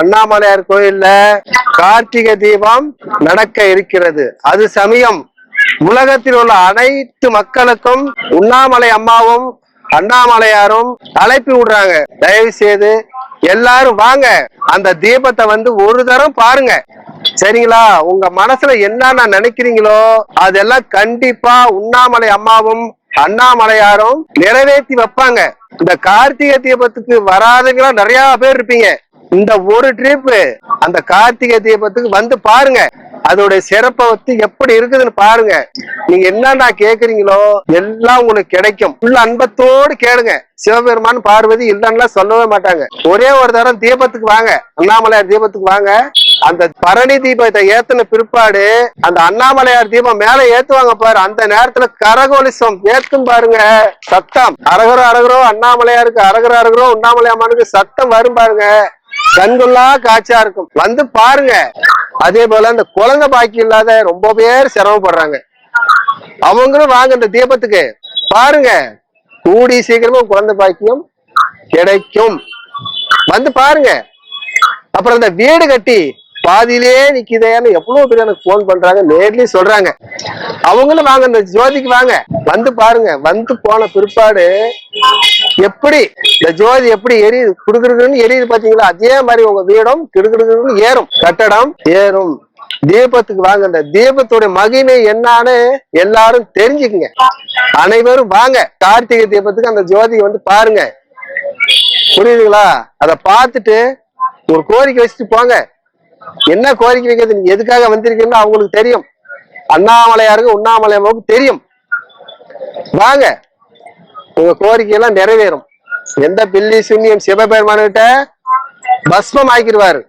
அண்ணாமலையார் கோயில்ல கார்த்திகை தீபம் நடக்க இருக்கிறது. அது சமயம் உலகத்தில் உள்ள அனைத்து மக்களுக்கும் உண்ணாமலை அம்மாவும் அண்ணாமலையாரும் அழைப்பு விடுறாங்க. தயவு செய்து எல்லாரும் வாங்க. அந்த தீபத்தை வந்து ஒரு தரம் பாருங்க. சரிங்களா? உங்க மனசுல என்னென்ன நினைக்கிறீங்களோ அதெல்லாம் கண்டிப்பா உண்ணாமலை அம்மாவும் அண்ணாமலையாரும் நிறைவேற்றி வைப்பாங்க. இந்த கார்த்திகை தீபத்துக்கு வராதவங்களா நிறைய பேர் இருப்பீங்க. இந்த ஒரு ட்ரிப் அந்த கார்த்திகை தீபத்துக்கு வந்து பாருங்க. அதோடைய சிறப்பை வந்து எப்படி இருக்குதுன்னு பாருங்க. நீங்க என்னன்னா கேக்குறீங்களோ எல்லாம் உங்களுக்கு கிடைக்கும். உள்ள அன்பத்தோடு கேளுங்க. சிவபெருமான் பார்வதி இல்லைன்னா சொல்லவே மாட்டாங்க. ஒரே ஒரு தரம் தீபத்துக்கு வாங்க. அண்ணாமலையார் தீபத்துக்கு வாங்க. அந்த பரணி தீபத்தை ஏத்தின பிற்பாடு அந்த அண்ணாமலையார் தீபம் மேல ஏத்துவாங்க பாரு. அந்த நேரத்துல கரகோலிசம் ஏத்தும் பாருங்க. சத்தம். அரகரோ அரகரோ அண்ணாமலையாருக்கு அரகரோ அரகரோ உண்ணாமலையம்மானுக்கு சத்தம் வரும் பாருங்க. கண்கொள்ளா காட்சியா இருக்கும். வந்து பாருங்க. அதே போல இந்த குழந்தை பாக்கி இல்லாத ரொம்ப பேர் சிரமப்படுறாங்க. அவங்களும் வாங்க இந்த தீபத்துக்கு. பாருங்க. கூடி சீக்கிரமா குழந்தை பாக்கியம் கிடைக்கும். வந்து பாருங்க. அப்புறம் இந்த வீடு கட்டி பாதியிலே நிக்குதேன்னு எவ்வளவு பேர் எனக்கு போன் பண்றாங்க நேர்லயும் சொல்றாங்க. அவங்களும் வாங்க இந்த ஜோதிக்கு வாங்க. வந்து பாருங்க வந்து போன பிற்பாடு எப்படி இந்த ஜோதி எப்படி எரியுது? குடுக்குறதுன்னு எரியுது பாத்தீங்களா? அதே மாதிரி உங்க வீடும் கிடுக்கிடுக்குன்னு ஏறும். கட்டடம் ஏறும். தீபத்துக்கு வாங்க இந்த தீபத்தோட மகிமை என்னன்னு எல்லாரும் தெரிஞ்சுக்குங்க. அனைவரும் வாங்க. கார்த்திகை தீபத்துக்கு அந்த ஜோதியை வந்து பாருங்க. புரியுதுங்களா? அத பார்த்துட்டு ஒரு கோரிக்கை வச்சுட்டு போங்க. என்ன கோரிக்கை வைக்கிறது நீங்க எதுக்காக வந்திருக்கீங்கன்னு அவங்களுக்கு தெரியும். அண்ணாமலையாருக்கு உண்ணாமலையாருக்கு தெரியும். வாங்க. உங்க கோரிக்கை எல்லாம் நிறைவேறும். எந்த பில்லி சுண்ணியம் சிவபெருமான்கிட்ட பஸ்மம் ஆக்கிடுவாரு.